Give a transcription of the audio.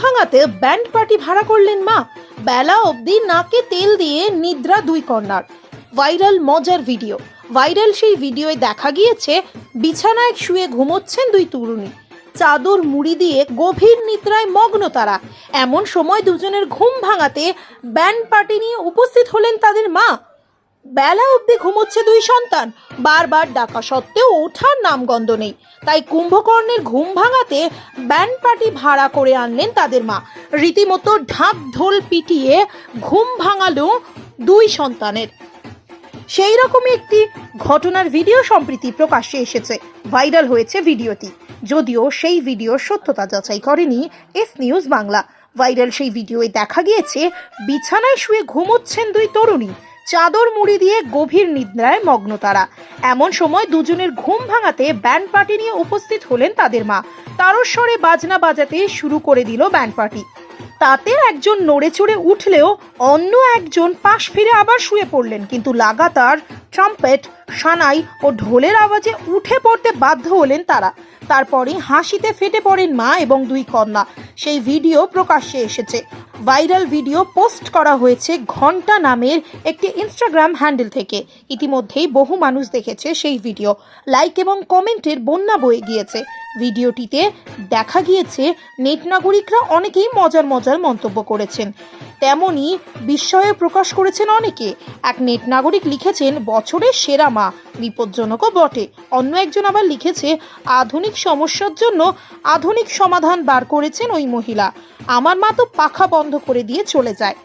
ভাঙাতে band party ভাড়া করলেন মা। বেলা অবধি নাকে তেল দিয়ে নিদ্রা দুই কন্যার ভাইরাল মজার ভিডিও। ভাইরাল সেই ভিডিওয়ে দেখা গিয়েছে, বিছানায় শুয়ে ঘুমোচ্ছেন দুই তরুণী। চাদর মুড়ি দিয়ে গভীর নিদ্রায় মগ্ন তারা। এমন সময় দুজনের ঘুম ভাঙাতে ব্যান্ড পার্টি নিয়ে উপস্থিত হলেন তাদের মা। বেলা অবধি ঘুমোচ্ছে দুই সন্তান। বারবার ডাকা সত্ত্বেও ওঠার নামগন্ধ নেই। তাই কুম্ভকর্ণের ঘুম ভাঙাতে ব্যান্ড পার্টি ভাড়া করে আনলেন তাদের মা। রীতিমতো ঢাক ঢোল পিটিয়ে ঘুম ভাঙালো দুই সন্তানের। সেই রকমই একটি ঘটনার ভিডিও সম্প্রীতি প্রকাশ্যে এসেছে। ভাইরাল হয়েছে ভিডিওটি। যদিও সেই ভিডিওর সত্যতা যাচাই করেনি এস নিউজ বাংলা। ভাইরাল সেই ভিডিওয়ে দেখা গিয়েছে, বিছানায় শুয়ে ঘুমোচ্ছেন দুই তরুণী। চাদর মুড়ি দিয়ে গভীর নিদ্রায় মগ্ন তারা। এমন সময় দুজনের ঘুম ভাঙাতে ব্যান্ড পার্টি নিয়ে উপস্থিত হলেন তাদের মা। তারস্বরে বাজনা বাজাতে শুরু করে দিল ব্যান্ড পার্টি। তাতে একজন নড়ে চড়ে উঠলেও অন্য একজন পাশ ফিরে আবার শুয়ে পড়লেন, কিন্তু লাগাতার ট্রাম্পেট, সানাই ও ঢোলের আওয়াজে উঠে পড়তে বাধ্য হলেন তারা। তারপরে হাসিতে ফেটে পড়েন মা এবং দুই কন্যা। সেই ভিডিও প্রকাশ্যে এসেছে। ভাইরাল ভিডিও পোস্ট করা হয়েছে ঘণ্টা নামের একটি ইনস্টাগ্রাম হ্যান্ডেল থেকে। ইতিমধ্যেই বহু মানুষ দেখেছে সেই ভিডিও। লাইক এবং কমেন্টের বন্যা বয়ে গিয়েছে। ভিডিওটিতে দেখা গিয়েছে, নেট নাগরিকরা অনেকেই মজার মজার মন্তব্য করেছেন। তেমনই বিস্ময়ে প্রকাশ করেছেন অনেকে। এক নেট নাগরিক লিখেছেন, বছরের সেরা মা, বিপজ্জনকও বটে। অন্য একজন আবার লিখেছে, আধুনিক সমস্যার জন্য আধুনিক সমাধান বার করেছেন ওই মহিলা। আমার মা তো পাখা বন্ধ করে দিয়ে চলে যায়।